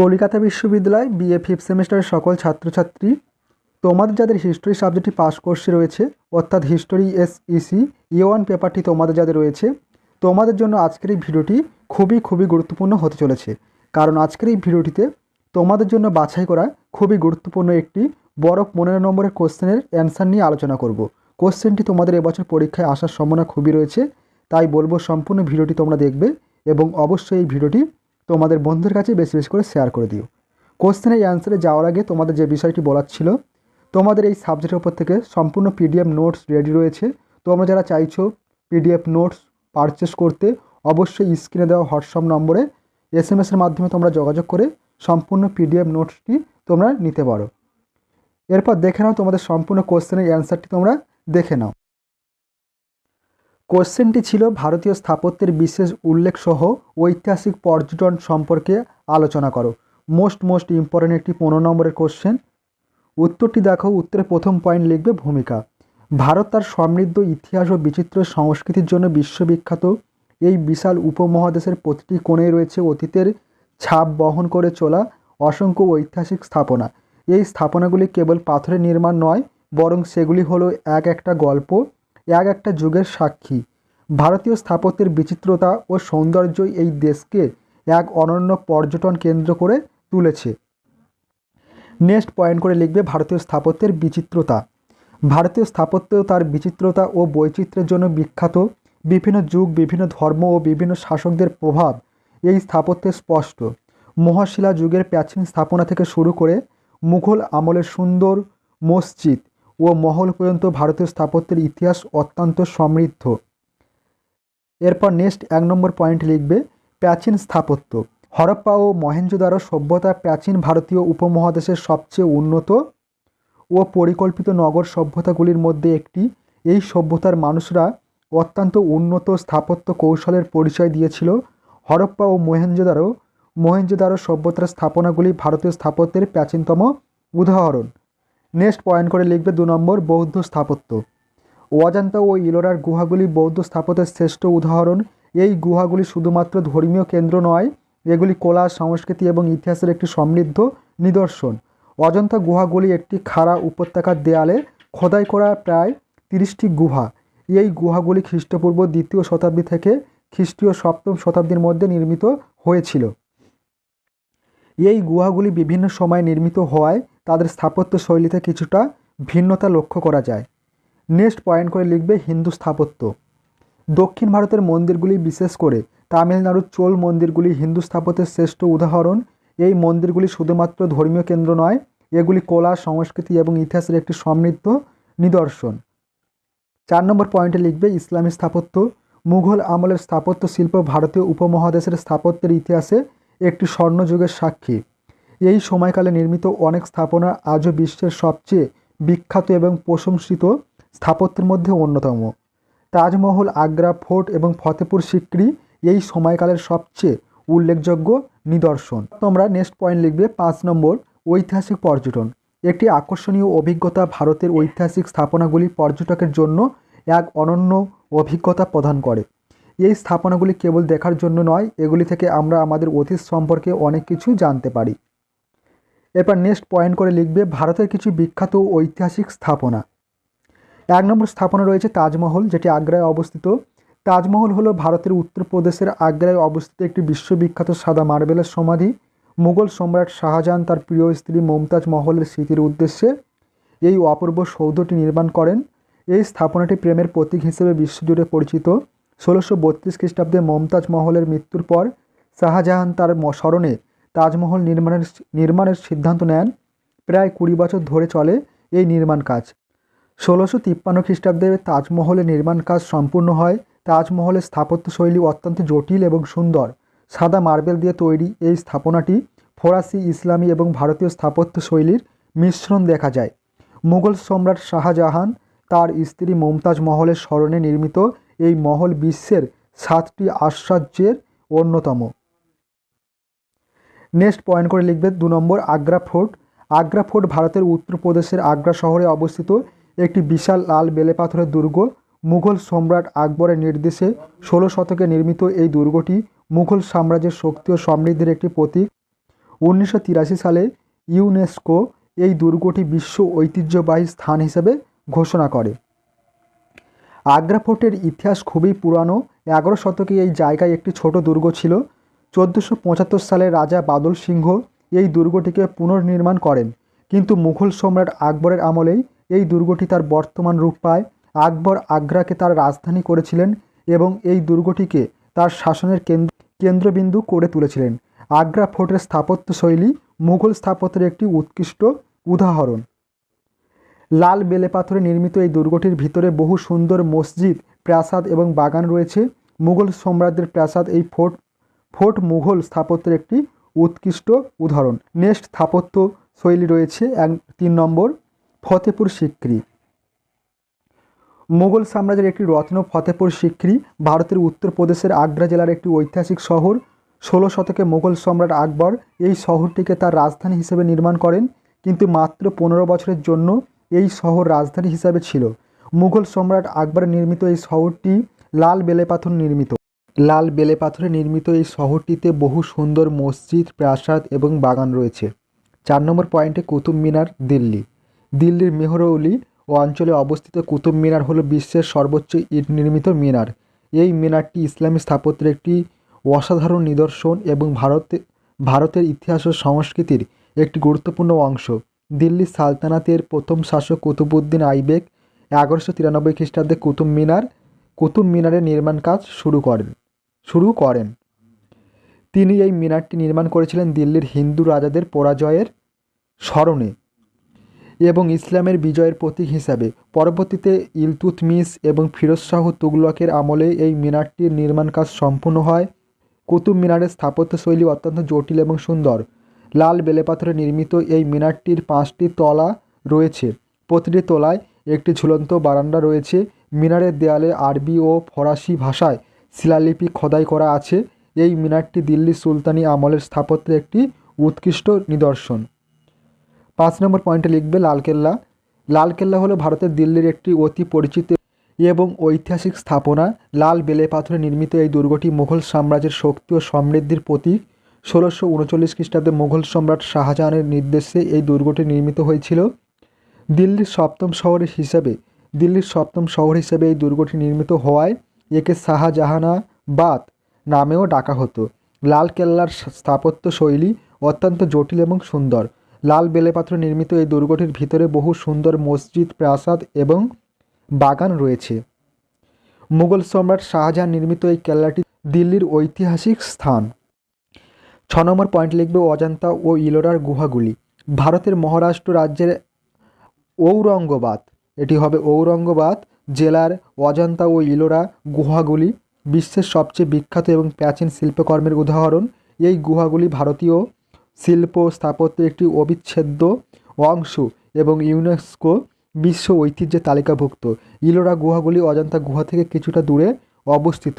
কলকাতা বিশ্ববিদ্যালয় BA fifth সেমিস্টারের সকল ছাত্রছাত্রী, তোমাদের যাদের হিস্টোরি সাবজেক্টটি পাস কোর্সে রয়েছে, অর্থাৎ হিস্টোরি এস ইসি ইয়ে ওয়ান পেপারটি তোমাদের যাদের রয়েছে, তোমাদের জন্য আজকের এই ভিডিওটি খুবই খুবই গুরুত্বপূর্ণ হতে চলেছে। কারণ আজকের এই ভিডিওটিতে তোমাদের জন্য বাছাই করা খুবই গুরুত্বপূর্ণ একটি বড় পনেরো নম্বরের কোশ্চেনের অ্যান্সার নিয়ে আলোচনা করব। কোশ্চেনটি তোমাদের এবছর পরীক্ষায় আসার সম্ভাবনা খুবই রয়েছে, তাই বলব সম্পূর্ণ ভিডিওটি তোমরা দেখবে এবং অবশ্যই এই ভিডিওটি তোমাদের বন্ধুর কাছে বেশি বেশি করে শেয়ার করে দিও। কোশ্চেনের অ্যান্সারে যাওয়ার আগে তোমাদের যে বিষয়টি বলার ছিল, তোমাদের এই সাবজেক্টের উপর থেকে সম্পূর্ণ পিডিএফ নোটস রেডি রয়েছে। তোমরা যারা চাইছো পিডিএফ নোটস পারচেস করতে, অবশ্যই স্ক্রিনে দেওয়া হোয়াটসঅ্যাপ নম্বরে এস এম এসের মাধ্যমে তোমরা যোগাযোগ করে সম্পূর্ণ পিডিএফ নোটসটি তোমরা নিতে পারো। এরপর দেখে নাও তোমাদের সম্পূর্ণ কোশ্চেনের অ্যান্সারটি তোমরা দেখে নাও। কোশ্চেনটি ছিল ভারতীয় স্থাপত্যের বিশেষ উল্লেখ সহ ঐতিহাসিক পর্যটন সম্পর্কে আলোচনা করো। মোস্ট মোস্ট ইম্পর্টেন্ট একটি পনেরো নম্বরের কোশ্চেন। উত্তরটি দেখো, উত্তরে প্রথম পয়েন্ট লিখবে ভূমিকা। ভারত তার সমৃদ্ধ ইতিহাস ও বিচিত্র সংস্কৃতির জন্য বিশ্ববিখ্যাত। এই বিশাল উপমহাদেশের প্রতিটি কোণে রয়েছে অতীতের ছাপ বহন করে চলা অসংখ্য ঐতিহাসিক স্থাপনা। এই স্থাপনাগুলি কেবল পাথরের নির্মাণ নয়, বরং সেগুলি হলো এক একটা গল্প এক একটা যুগের সাক্ষী। ভারতীয় স্থাপত্যের বিচিত্রতা ও সৌন্দর্যই এই দেশকে এক অনন্য পর্যটন কেন্দ্র করে তুলেছে। নেক্সট পয়েন্ট করে লিখবে ভারতীয় স্থাপত্যের বিচিত্রতা। ভারতীয় স্থাপত্য তার বিচিত্রতা ও বৈচিত্র্যের জন্য বিখ্যাত। বিভিন্ন যুগ, বিভিন্ন ধর্ম ও বিভিন্ন শাসকদের প্রভাব এই স্থাপত্যে স্পষ্ট। মহাশিলা যুগের প্রাচীন স্থাপনা থেকে শুরু করে মুঘল আমলের সুন্দর মসজিদ ও মহল পর্যন্ত ভারতীয় স্থাপত্যের ইতিহাস অত্যন্ত সমৃদ্ধ। এরপর নেক্সট এক নম্বর পয়েন্ট লিখবে, প্রাচীন স্থাপত্য। হরপ্পা ও মহেঞ্জোদারো সভ্যতা প্রাচীন ভারতীয় উপমহাদেশের সবচেয়ে উন্নত ও পরিকল্পিত নগর সভ্যতাগুলির মধ্যে একটি। এই সভ্যতার মানুষরা অত্যন্ত উন্নত স্থাপত্য কৌশলের পরিচয় দিয়েছিল। হরপ্পা ও মহেঞ্জোদারো মহেঞ্জোদারো সভ্যতার স্থাপনাগুলি ভারতীয় স্থাপত্যের প্রাচীনতম উদাহরণ। নেক্সট পয়েন্ট করে লিখবে দু নম্বর বৌদ্ধ স্থাপত্য। অজান্তা ও ইলোরার গুহাগুলি বৌদ্ধ স্থাপত্যের শ্রেষ্ঠ উদাহরণ। এই গুহাগুলি শুধুমাত্র ধর্মীয় কেন্দ্র নয়, এগুলি কলা, সংস্কৃতি এবং ইতিহাসের একটি সমৃদ্ধ নিদর্শন। অজন্তা গুহাগুলি একটি খাড়া উপত্যকার দেয়ালে খোদাই করা প্রায় তিরিশটি গুহা। এই গুহাগুলি খ্রিস্টপূর্ব দ্বিতীয় শতাব্দী থেকে খ্রিস্টীয় সপ্তম শতাব্দীর মধ্যে নির্মিত হয়েছিল। এই গুহাগুলি বিভিন্ন সময়ে নির্মিত হওয়ায় তাদের স্থাপত্য শৈলীতে কিছুটা ভিন্নতা লক্ষ্য করা যায়। নেক্সট পয়েন্ট করে লিখবে হিন্দু স্থাপত্য। দক্ষিণ ভারতের মন্দিরগুলি বিশেষ করে তামিলনাড়ুর চোল মন্দিরগুলি হিন্দু স্থাপত্যের শ্রেষ্ঠ উদাহরণ। এই মন্দিরগুলি শুধুমাত্র ধর্মীয় কেন্দ্র নয়, এগুলি কলা, সংস্কৃতি এবং ইতিহাসের একটি সমৃদ্ধ নিদর্শন। চার নম্বর পয়েন্টে লিখবে ইসলামী স্থাপত্য। মুঘল আমলের স্থাপত্য শিল্প ভারতীয় উপমহাদেশের স্থাপত্যের ইতিহাসে একটি স্বর্ণযুগের সাক্ষী। এই সময়কালে নির্মিত অনেক স্থাপনা আজও বিশ্বের সবচেয়ে বিখ্যাত এবং প্রশংসিত স্থাপত্যের মধ্যে অন্যতম। তাজমহল, আগ্রা ফোর্ট এবং ফতেপুর সিক্রি এই সময়কালের সবচেয়ে উল্লেখযোগ্য নিদর্শন। তোমরা নেক্সট পয়েন্ট লিখবে পাঁচ নম্বর, ঐতিহাসিক পর্যটন। একটি আকর্ষণীয় অভিজ্ঞতা ভারতের ঐতিহাসিক স্থাপনাগুলি পর্যটকের জন্য এক অনন্য অভিজ্ঞতা প্রদান করে। এই স্থাপনাগুলি কেবল দেখার জন্য নয়, এগুলি থেকে আমরা আমাদের অতীত সম্পর্কে অনেক কিছু জানতে পারি। এরপর নেক্সট পয়েন্ট করে লিখবে, ভারতের কিছু বিখ্যাত ঐতিহাসিক স্থাপনা। এক নম্বর স্থাপনা রয়েছে তাজমহল, যেটি আগ্রায় অবস্থিত। তাজমহল হলো ভারতের উত্তরপ্রদেশের আগ্রায় অবস্থিত একটি বিশ্ববিখ্যাত সাদা মার্বেলের সমাধি। মুঘল সম্রাট শাহজাহান তার প্রিয় স্ত্রী মমতাজ মহলের স্মৃতির উদ্দেশ্যে এই অপূর্ব সৌধটি নির্মাণ করেন। এই স্থাপনাটি প্রেমের প্রতীক হিসেবে বিশ্বজুড়ে পরিচিত। ষোলোশো বত্রিশ খ্রিস্টাব্দে মমতাজ মহলের মৃত্যুর পর শাহজাহান তার স্মরণে তাজমহল নির্মাণের নির্মাণের সিদ্ধান্ত নেন। প্রায় কুড়ি বছর ধরে চলে এই নির্মাণ কাজ। ষোলোশো তিপ্পান্ন খ্রিস্টাব্দে তাজমহলের নির্মাণ কাজ সম্পূর্ণ হয়। তাজমহলের স্থাপত্যশৈলী অত্যন্ত জটিল এবং সুন্দর। সাদা মার্বেল দিয়ে তৈরি এই স্থাপনাটি ফরাসি, ইসলামী এবং ভারতীয় স্থাপত্য শৈলীর মিশ্রণ দেখা যায়। মুঘল সম্রাট শাহজাহান তার স্ত্রী মমতাজ মহলের স্মরণে নির্মিত এই মহল বিশ্বের সাতটি আশ্চর্যের অন্যতম। নেক্সট পয়েন্ট করে লিখবে দু নম্বর আগ্রা ফোর্ট। আগ্রা ফোর্ট ভারতের উত্তরপ্রদেশের আগ্রা শহরে অবস্থিত একটি বিশাল লাল বেলে পাথরের দুর্গ। মুঘল সম্রাট আকবরের নির্দেশে ষোলো শতকে নির্মিত এই দুর্গটি মুঘল সাম্রাজ্যের শক্তি ও সমৃদ্ধির একটি প্রতীক। উনিশশো তিরাশি সালে ইউনেস্কো এই দুর্গটি বিশ্ব ঐতিহ্যবাহী স্থান হিসেবে ঘোষণা করে। আগ্রা ফোর্টের ইতিহাস খুবই পুরানো। এগারো শতকে এই জায়গায় একটি ছোট দুর্গ ছিল। চোদ্দোশো পঁচাত্তর সালে রাজা বাদল সিংহ এই দুর্গটিকে পুনর্নির্মাণ করেন। কিন্তু মুঘল সম্রাট আকবরের আমলেই এই দুর্গটি তার বর্তমান রূপ পায়। আকবর আগ্রাকে তার রাজধানী করেছিলেন এবং এই দুর্গটিকে তার শাসনের কেন্দ্র, কেন্দ্রবিন্দু করে তুলেছিলেন। আগ্রা ফোর্টের স্থাপত্য শৈলী মুঘল স্থাপত্যের একটি উৎকৃষ্ট উদাহরণ। লাল বেলে পাথরে নির্মিত এই দুর্গটির ভিতরে বহু সুন্দর মসজিদ, প্রাসাদ এবং বাগান রয়েছে। মুঘল সম্রাটদের প্রাসাদ এই ফোর্ট ফোর্ট মুঘল স্থাপত্যের একটি উৎকৃষ্ট উদাহরণ। নেক্সট স্থাপত্য শৈলী রয়েছে এক, তিন নম্বর, ফতেপুর সিক্রি। মুঘল সাম্রাজ্যের একটি রত্ন ফতেপুর সিক্রি ভারতের উত্তরপ্রদেশের আগ্রা জেলার একটি ঐতিহাসিক শহর। ষোলো শতকে মুঘল সম্রাট আকবর এই শহরটিকে তার রাজধানী হিসেবে নির্মাণ করেন, কিন্তু মাত্র পনেরো বছরের জন্য এই শহর রাজধানী হিসাবে ছিল। মুঘল সম্রাট আকবরের নির্মিত এই শহরটি লাল বেলে পাথর নির্মিত। লাল বেলে পাথরে নির্মিত এই শহরটিতে বহু সুন্দর মসজিদ, প্রাসাদ এবং বাগান রয়েছে। চার নম্বর পয়েন্টে কুতুব মিনার, দিল্লি। দিল্লির মেহরৌলি ও অঞ্চলে অবস্থিত কুতুব মিনার হলো বিশ্বের সর্বোচ্চ ইট নির্মিত মিনার। এই মিনারটি ইসলামী স্থাপত্যের একটি অসাধারণ নিদর্শন এবং ভারতে, ভারতের ইতিহাস ও সংস্কৃতির একটি গুরুত্বপূর্ণ অংশ। দিল্লি সালতানাতের প্রথম শাসক কুতুবউদ্দিন আইবেক এগারোশো তিরানব্বই খ্রিস্টাব্দে কুতুব মিনার, কুতুব মিনারের নির্মাণ কাজ শুরু করেন শুরু করেন। তিনি এই মিনারটি নির্মাণ করেছিলেন দিল্লির হিন্দু রাজাদের পরাজয়ের স্মরণে এবং ইসলামের বিজয়ের প্রতীক হিসাবে। পরবর্তীতে ইলতুতমিস এবং ফিরোজ শাহ তুগলকের আমলে এই মিনারটির নির্মাণ কাজ সম্পূর্ণ হয়। কুতুব মিনারের স্থাপত্যশৈলী অত্যন্ত জটিল এবং সুন্দর। লাল বেলেপাথরে নির্মিত এই মিনারটির পাঁচটি তলা রয়েছে। প্রতিটি তলায় একটি ঝুলন্ত বারান্দা রয়েছে। মিনারের দেয়ালে আরবি ও ফরাসি ভাষায় শিলালিপি খোদাই করা আছে। এই মিনারটি দিল্লি সুলতানি আমলের স্থাপত্যের একটি উৎকৃষ্ট নিদর্শন। পাঁচ নম্বর পয়েন্টে লিখবে লালকেল্লা। লালকেল্লা হলো ভারতের দিল্লির একটি অতি পরিচিত এবং ঐতিহাসিক স্থাপনা। লাল বেলে পাথরে নির্মিত এই দুর্গটি মুঘল সাম্রাজ্যের শক্তি ও সমৃদ্ধির প্রতীক। ষোলোশো উনচল্লিশ খ্রিস্টাব্দে মুঘল সম্রাট শাহজাহানের নির্দেশে এই দুর্গটি নির্মিত হয়েছিল। দিল্লির সপ্তম শহর হিসেবে, দিল্লির সপ্তম শহর হিসেবে এই দুর্গটি নির্মিত হওয়ায় একে শাহজাহানাবাদ নামেও ডাকা হতো। লাল কেল্লার স্থাপত্য শৈলী অত্যন্ত জটিল এবং সুন্দর। লাল বেলেপাত্র নির্মিত এই দুর্গটির ভিতরে বহু সুন্দর মসজিদ, প্রাসাদ এবং বাগান রয়েছে। মুঘল সম্রাট শাহজাহান নির্মিত এই কেল্লাটি দিল্লির ঐতিহাসিক স্থান। ছ নম্বর পয়েন্ট লিখবে অজান্তা ও ইলোরার গুহাগুলি। ভারতের মহারাষ্ট্র রাজ্যের ঔরঙ্গবাদ। এটি হবে ঔরঙ্গবাদ জেলার অজান্তা ও ইলোরা গুহাগুলি, বিশ্বের সবচেয়ে বিখ্যাত এবং প্রাচীন শিল্পকর্মের উদাহরণ। এই গুহাগুলি ভারতীয় শিল্প স্থাপত্যের একটি অবিচ্ছেদ্য অংশ এবং ইউনেস্কো বিশ্ব ঐতিহ্যের তালিকাভুক্ত। ইলোরা গুহাগুলি অজান্তা গুহা থেকে কিছুটা দূরে অবস্থিত।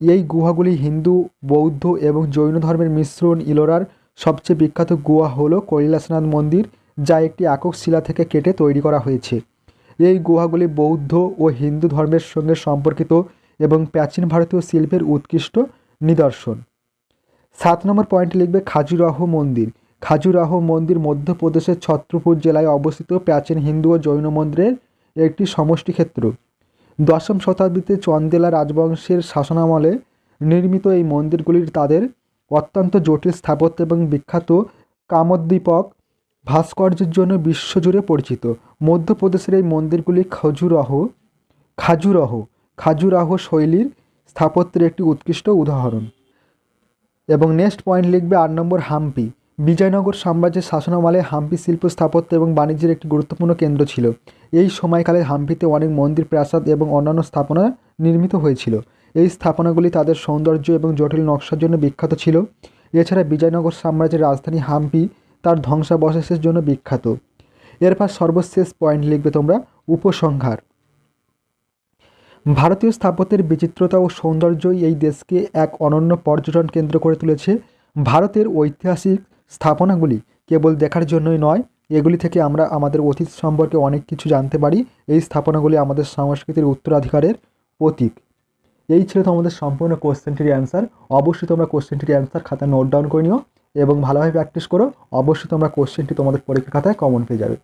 এই গুহাগুলি হিন্দু, বৌদ্ধ এবং জৈন ধর্মের মিশ্রণ ইলোরার সবচেয়ে বিখ্যাত গুহা হল কৈলাসনাথ মন্দির, যা একটি একক শিলা থেকে কেটে তৈরি করা হয়েছে। এই গুহাগুলি বৌদ্ধ ও হিন্দু ধর্মের সঙ্গে সম্পর্কিত এবং প্রাচীন ভারতীয় শিল্পের উৎকৃষ্ট নিদর্শন। সাত নম্বর পয়েন্টে লিখবে খাজুরাহ মন্দির। খাজুরাহ মন্দির মধ্যপ্রদেশের ছত্রপুর জেলায় অবস্থিত প্রাচীন হিন্দু ও জৈন মন্দিরের একটি সমষ্টি ক্ষেত্র দশম শতাব্দীতে চন্দেলা রাজবংশের শাসনামলে নির্মিত এই মন্দিরগুলির তাদের অত্যন্ত জটিল স্থাপত্য এবং বিখ্যাত কামোদ্দীপক ভাস্কর্যের জন্য বিশ্বজুড়ে পরিচিত। মধ্যপ্রদেশের এই মন্দিরগুলি খজুরাহ, খাজুরাহ খাজুরাহ শৈলীর স্থাপত্যের একটি উৎকৃষ্ট উদাহরণ। এবং নেক্সট পয়েন্ট লিখবে আট নম্বর হাম্পি। বিজয়নগর সাম্রাজ্যের শাসনামলে হাম্পি শিল্প স্থাপত্য এবং বাণিজ্যের একটি গুরুত্বপূর্ণ কেন্দ্র ছিল। এই সময়কালে হাম্পিতে অনেক মন্দির, প্রাসাদ এবং অন্যান্য স্থাপনা নির্মিত হয়েছিল। এই স্থাপনাগুলি তাদের সৌন্দর্য এবং জটিল নকশার জন্য বিখ্যাত ছিল। এছাড়া বিজয়নগর সাম্রাজ্যের রাজধানী হাম্পি তার ধ্বংসাবশেষের জন্য বিখ্যাত। এরপর সর্বশেষ পয়েন্ট লিখবে তোমরা, উপসংহার। ভারতীয় স্থাপত্যের বিচিত্রতা ও সৌন্দর্যই এই দেশকে এক অনন্য পর্যটন কেন্দ্র করে তুলেছে। ভারতের ঐতিহাসিক স্থাপনাগুলি কেবল দেখার জন্যই নয়, এগুলি থেকে আমরা আমাদের অতীত সম্পর্কে অনেক কিছু জানতে পারি। এই স্থাপনাগুলি আমাদের সংস্কৃতির উত্তরাধিকারের প্রতীক। এই ছিল তোমাদের সম্পূর্ণ কোশ্চেনটির অ্যান্সার। অবশ্যই তোমরা কোশ্চেনটির অ্যান্সার খাতা নোট ডাউন করে নিও এবং ভালোভাবে প্র্যাকটিস করো। অবশ্যই তোমরা কোশ্চেনটি তোমাদের পরীক্ষা খাতায় কমন পেয়ে যাবে।